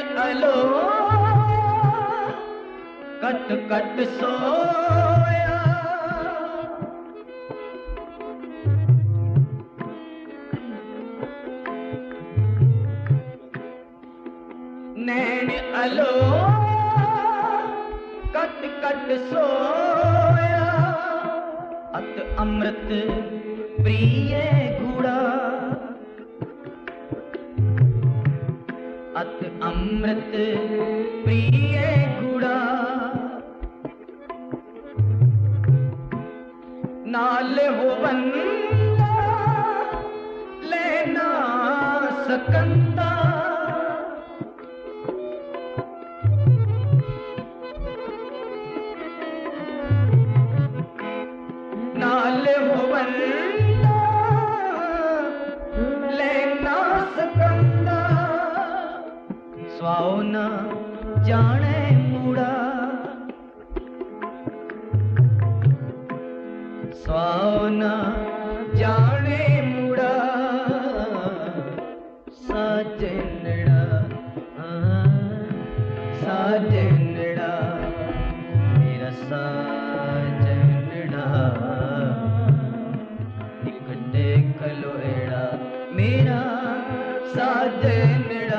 ਅਲੋ ਕਟ ਕਟ ਸੋਇਆ। ਨੈਣ ਅਲੋ। ਕਟ ਕਟ ਸੋਇਆ। ਅਤ ਅੰਮ੍ਰਿਤ ਪ੍ਰੀਏ। अत अमृत प्रिय गुड़ा नाल हो बंदा लेना सकंदा स्वाओ न, जाने मुड़ा। स्वाओ न, जाने मुड़ा। साजनड़ा साजनड़ा मेरा साजनड़ा एक देख लो एड़ा। मेरा साजनड़ा